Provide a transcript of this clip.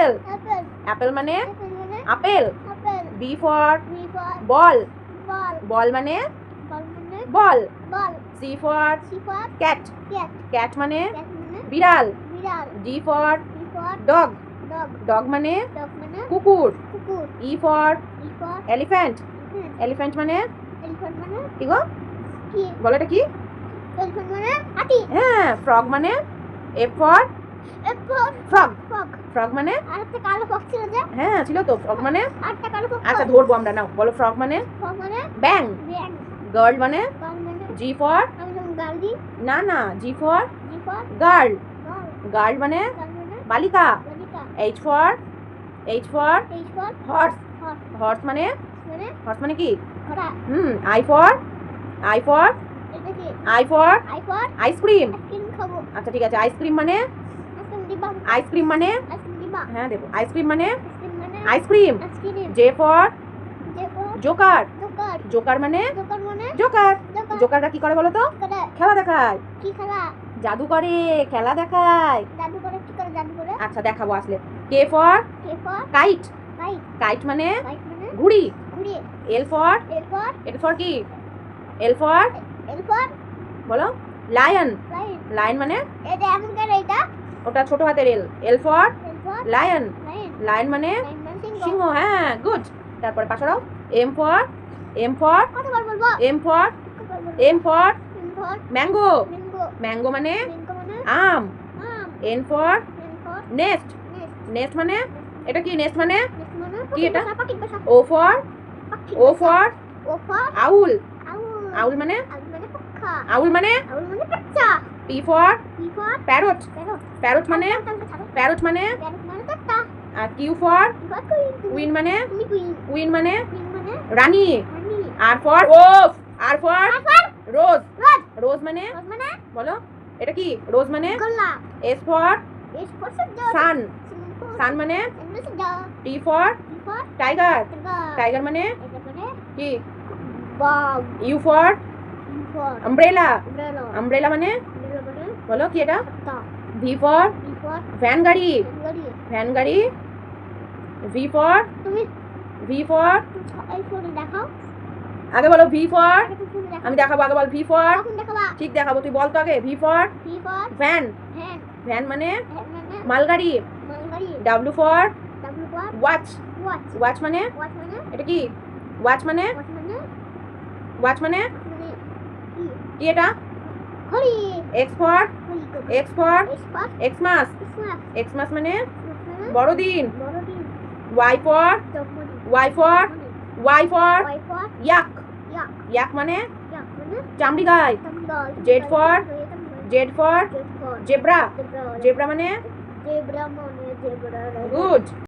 Apple apple মানে? আপেল B for ball ball মানে? বল সি ফর ক্যাট ক্যাট মানে? বিড়াল ডি ফর ডগ ডগ মানে? কুকুর ই ফর এলিফ্যান্ট এলিফ্যান্ট মানে? কি গো? কি? বলো এটা কি? Elephant মানে? হ্যাঁ ফ্রগ মানে? এফ ফর ফ্রগ ফ্রগ মানে? আর কালো ফক্স ছিল যে? হ্যাঁ ছিল তো ফ্রগ মানে? কালো আচ্ছা ধরবো আমরা নাও বলো ফ্রগ মানে? frog মানে? ব্যাং। গার্ল মানে? G for? না না জি ফর? গার্ল। গার্ল। মানে? বালিকা। H for? H for? Horse. Horse. মানে? হর্স মানে? কি? হুম I for? I for? I for? Ice cream. আচ্ছা ঠিক আছে আইসক্রিম মানে? আইসক্রিম মানে? হ্যাঁ দেবো। আইসক্রিম মানে? আইসক্রিম মানে জে ফর জোকার জোকার মানে? মানে? জোকার দোকান জোকাররা কি করে বলো তো? খেলা দেখায়। কি খেলা? জাদু করে খেলা দেখায়। জাদু করে? কি করে জাদু করে? আচ্ছা দেখাবো আসলে। K for K for kite bike kite মানে? মানে? ঘুড়ি। ঘুড়ি। L for L for L for কি? এল ফর এল for বলো। লায়ন লায়ন মানে? এটা এমন করে এটা? ওটা ছোট হাতের L. L for lion lion মানে সিংহ। হ্যাঁ গুড তারপরে পাশারাও M for M for M for M for mango mango মানে আম। এন ফর নেস্ট নেস্ট মানে? এটা কি নেস্ট মানে? মানে কি এটা? ও ফর ও ফর আউল আউল আউল মানে? আউল মানে পাখা আউল মানে? আউল মানে পি ফর প্যারট প্যারট মানে? প্যারট মানে? মানে তাতা আর কিউ ফর উইন মানে? উইন মানে? মানে? রানী আর ফর ওফ আর ফর রোজ রোজ মানে? মানে? বলো। এটা কি? রোজ মানে? এস ফর সান সান মানে? টি ফর টাইগার টাইগার মানে? মানে? কি ইউ ফর আমব্রেলা আমব্রেলা মানে মানে? বলো কি এটা? ভি ফর ভ্যান গাড়ি ভ্যান গাড়ি ভি ফর ভি ফর দেখাও। আগে বলো ভি ফর আমি দেখাবো আগে বল ভি ফর ঠিক দেখাবো তুই বল তো আগে। ভি ফর ভ্যান ভ্যান মানে মালগাড়ি। ডাব্লু ফর ওয়াচ ওয়াচ মানে এটা কি? ওয়াচ মানে ওয়াচ মানে মানে মানে কি এটা? X for X for Xmas Xmas মানে? বড়দিন। Y for Y for Y for yak yak মানে? চামড়ি গায়? Z for Z for zebra মানে? জেব্রা মানে গুড